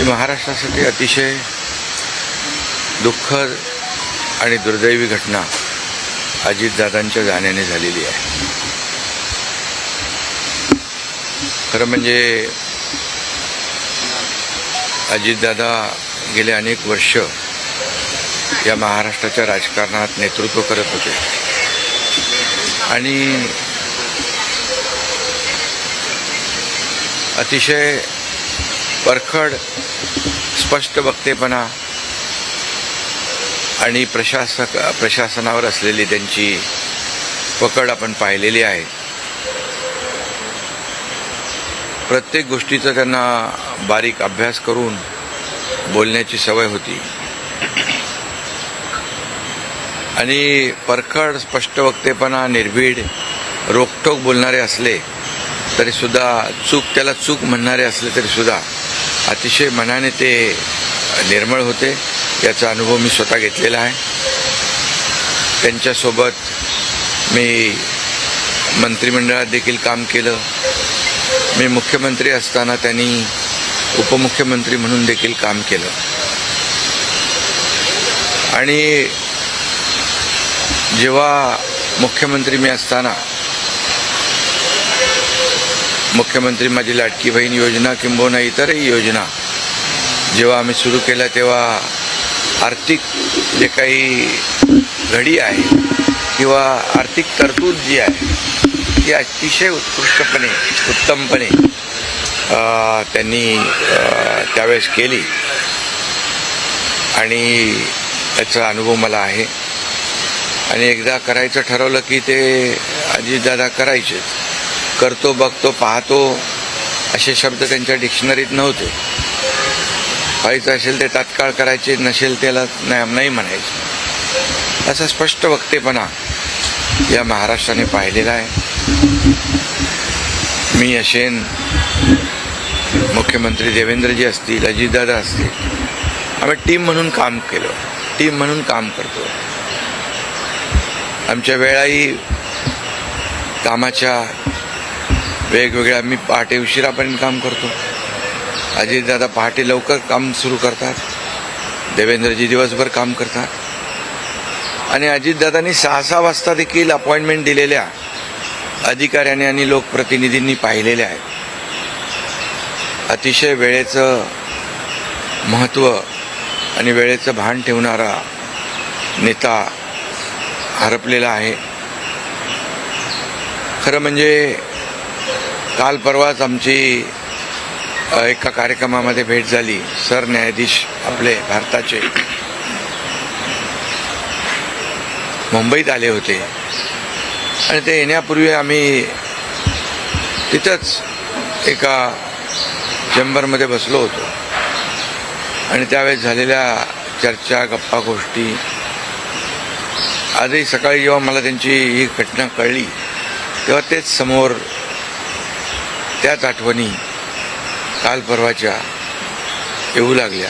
ही महाराष्ट्रासाठी अतिशय दुःखद आणि दुर्दैवी घटना अजितदादांच्या जाण्याने झालेली आहे. खरं म्हणजे अजितदादा गेले अनेक वर्ष या महाराष्ट्राच्या राजकारणात नेतृत्व करत होते. आणि अतिशय परखड स्पष्ट वक्तेपणा आणि प्रशासक प्रशासनावर असलेली त्यांची पकड आपण पाहिलेली आहे. प्रत्येक गोष्टीचा त्यांना बारीक अभ्यास करून बोलण्याची सवय होती. आणि परखड स्पष्ट वक्तेपणा निर्भीड रोखोक बोलणारे असले तरी सुद्धा चूक त्याला चूक म्हणणारे असले तरी सुद्धा अतिशय मनाने ते निर्मळ होते. याचा अनुभव मी स्वतः घेतलेला आहे. त्यांच्यासोबत मी मंत्रिमंडळात देखील काम केलं. मी मुख्यमंत्री असताना त्यांनी उपमुख्यमंत्री म्हणून देखील काम केलं. आणि जेव्हा मुख्यमंत्री मी असताना मुख्यमंत्री माझी लाडकी बहीण योजना किंबहुना इतरही योजना. जेव्हा आम्ही सुरू केल्या तेव्हा आर्थिक जे काही घडी आहे किंवा आर्थिक तरतूद जी आहे ती अतिशय उत्कृष्टपणे उत्तमपणे त्यांनी त्यावेळेस केली. आणि त्याचा अनुभव मला आहे. आणि एकदा करायचं ठरवलं की ते अजितदादा करायचेच करतो बघतो पाहतो असे शब्द त्यांच्या डिक्शनरीत नव्हते. व्हायचं असेल ते तात्काळ करायचे नसेल त्याला नाही नाही म्हणायचे. असा स्पष्ट वक्तेपणा या महाराष्ट्राने पाहिलेला आहे. मी असेन मुख्यमंत्री देवेंद्रजी असतील अजितदादा असतील. आम्ही टीम म्हणून काम केलं टीम म्हणून काम करतो. आमच्या वेळाही कामाच्या वेगवेगळ्या मी पहाटे उशिरापर्यंत काम करतो. अजितदादा पहाटे लवकर काम सुरू करतात. देवेंद्रजी दिवसभर काम करतात. आणि अजितदादांनी सहा सहा वाजता देखील अपॉइंटमेंट दिलेल्या अधिकाऱ्यांनी आणि लोकप्रतिनिधींनी पाहिलेल्या आहेत. अतिशय वेळेचं महत्त्व आणि वेळेचं भान ठेवणारा नेता हरपलेला आहे. खरं म्हणजे काल परवाच आमची एका कार्यक्रमामध्ये भेट झाली. सरन्यायाधीश आपले भारताचे. मुंबईत आले होते. आणि ते येण्यापूर्वी आम्ही तिथंच एका चेंबरमध्ये बसलो होतो. आणि त्यावेळेस झालेल्या चर्चा गप्पा गोष्टी आजही सकाळी जेव्हा मला त्यांची ही घटना कळली तेव्हा तेच समोर त्याच आठवणी काल परवाच्या येऊ लागल्या.